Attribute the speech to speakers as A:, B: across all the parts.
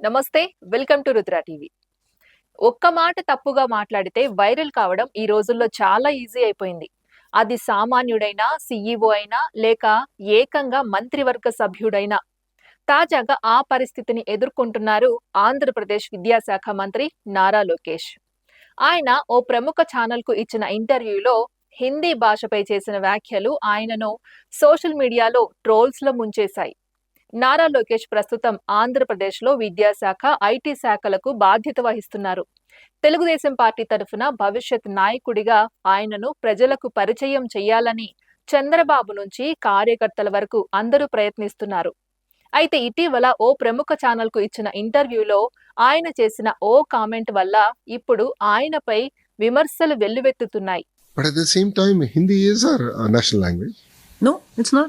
A: నమస్తే welcome to Rudra TV. ఒక్క మాట తప్పుగా మాట్లాడితే వైరల్ కావడం ఈ రోజుల్లో చాలా ఈజీ అయిపోయింది. అది సామాన్యుడైనా సీఈఓ అయినా లేక ఏకంగా మంత్రివర్గ సభ్యుడైనా. తాజాగా ఆ పరిస్థితిని ఎదుర్కొంటున్నారు ఆంధ్రప్రదేశ్ విద్యాశాఖ మంత్రి నారా లోకేష్. ఆయన ఓ ప్రముఖ ఛానల్కు ఇచ్చిన ఇంటర్వ్యూలో హిందీ భాషపై చేసిన వ్యాఖ్యలు ఆయనను సోషల్ మీడియాలో ట్రోల్స్లో ముంచేశాయి. నారా లోకేష్ ప్రస్తుతం ఆంధ్రప్రదేశ్లో విద్యాశాఖ ఐటీ శాఖలకు బాధ్యత వహిస్తున్నారు తెలుగుదేశం పార్టీ తరఫున భవిష్యత్ నాయకుడిగా ఆయనను ప్రజలకు పరిచయం చేయాలని చంద్రబాబు నుంచి కార్యకర్తల వరకు అందరూ ప్రయత్నిస్తున్నారు అయితే ఇటీవల ఓ ప్రముఖ ఛానల్కు ఇచ్చిన ఇంటర్వ్యూలో ఆయన చేసిన ఓ కామెంట్ వల్ల ఇప్పుడు ఆయనపై విమర్శలు వెల్లువెత్తుతున్నాయి
B: But at the same time, Hindi is our uh, national language.
C: No, it's not.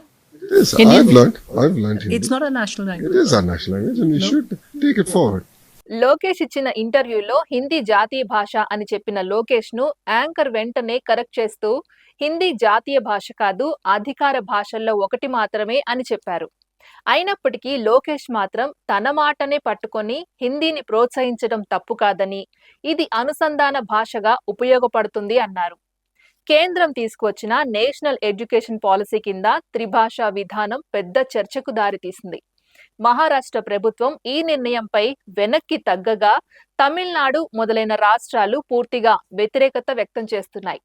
B: It is.
C: Hindi-
B: I've learned. I've learned Hindi.
C: It's not a national
B: It
C: language.
B: is our national language, and we
C: No.
B: should take it forward.
A: Lokesh ఇచ్చిన ఇంటర్వ్యూలో హిందీ జాతీయ భాష అని చెప్పిన లోకేష్ను anchor వెంటనే correct చేస్తూ హిందీ జాతీయ భాష కాదు అధికార భాషల్లో ఒకటి మాత్రమే అని చెప్పారు అయినప్పటికీ లోకేష్ మాత్రం తన మాటనే పట్టుకొని హిందీని ప్రోత్సహించడం తప్పు కాదని ఇది అనుసంధాన భాషగా ఉపయోగపడుతుంది అన్నారు కేంద్రం తీసుకువచ్చిన నేషనల్ ఎడ్యుకేషన్ పాలసీ కింద త్రిభాషా విధానం పెద్ద చర్చకు దారితీసింది. మహారాష్ట్ర ప్రభుత్వం ఈ నిర్ణయంపై వెనక్కి తగ్గగా తమిళనాడు మొదలైన రాష్ట్రాలు పూర్తిగా వ్యతిరేకత వ్యక్తం చేస్తున్నాయి.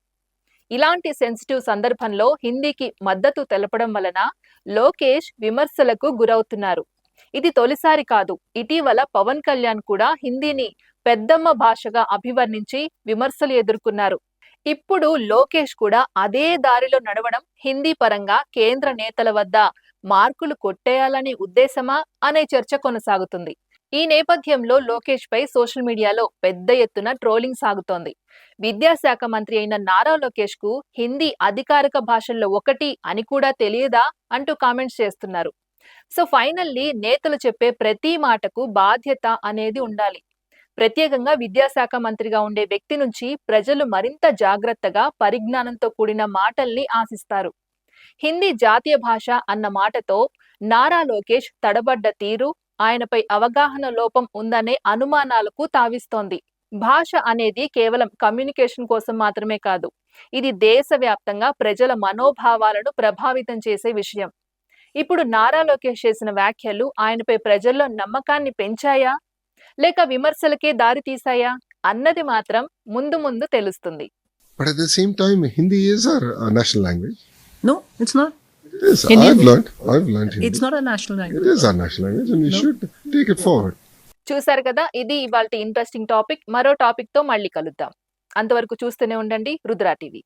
A: ఇలాంటి సెన్సిటివ్ సందర్భంలో హిందీకి మద్దతు తెలపడం వలన లోకేష్ విమర్శలకు గురవుతున్నారు. ఇది తొలిసారి కాదు. ఇటీవల పవన్ కళ్యాణ్ కూడా హిందీని పెద్దమ్మ భాషగా అభివర్ణించి విమర్శలు ఎదుర్కొన్నారు. ఇప్పుడు లోకేష్ కూడా అదే దారిలో నడవడం హిందీ పరంగా కేంద్ర నేతల వద్ద మార్కులు కొట్టేయాలనే ఉద్దేశమా అనే చర్చ కొనసాగుతుంది. ఈ నేపథ్యంలో లోకేష్ పై సోషల్ మీడియాలో పెద్ద ఎత్తున ట్రోలింగ్ సాగుతోంది. విద్యాశాఖ మంత్రి అయిన నారా లోకేష్కు హిందీ అధికారిక భాషల్లో ఒకటి అని కూడా తెలియదా అంటూ కామెంట్స్ చేస్తున్నారు. సో ఫైనల్లీ నేతలు చెప్పే ప్రతి మాటకు బాధ్యత అనేది ఉండాలి. ప్రత్యేకంగా విద్యాశాఖ మంత్రిగా ఉండే వ్యక్తి నుంచి ప్రజలు మరింత జాగ్రత్తగా పరిజ్ఞానంతో కూడిన మాటల్ని ఆశిస్తారు. హిందీ జాతీయ భాష అన్న మాటతో నారా లోకేష్ తడబడ్డ తీరు ఆయనపై అవగాహన లోపం ఉందనే అనుమానాలకు తావిస్తోంది. భాష అనేది కేవలం కమ్యూనికేషన్ కోసం మాత్రమే కాదు ఇది దేశవ్యాప్తంగా ప్రజల మనోభావాలను ప్రభావితం చేసే విషయం. ఇప్పుడు నారా లోకేష్ చేసిన వ్యాఖ్యలు ఆయనపై ప్రజల్లో నమ్మకాన్ని పెంచాయా? లేక విమర్శలకే దారి తీశాయా అన్నది మాత్రం ముందు ముందు తెలుస్తుంది. చూసారు కదా ఇది ఇవాళ ఇంట్రెస్టింగ్ టాపిక్ మరో టాపిక్తో మళ్ళీ కలుద్దాం. అంతవరకు చూస్తూనే ఉండండి రుద్రా టీవీ.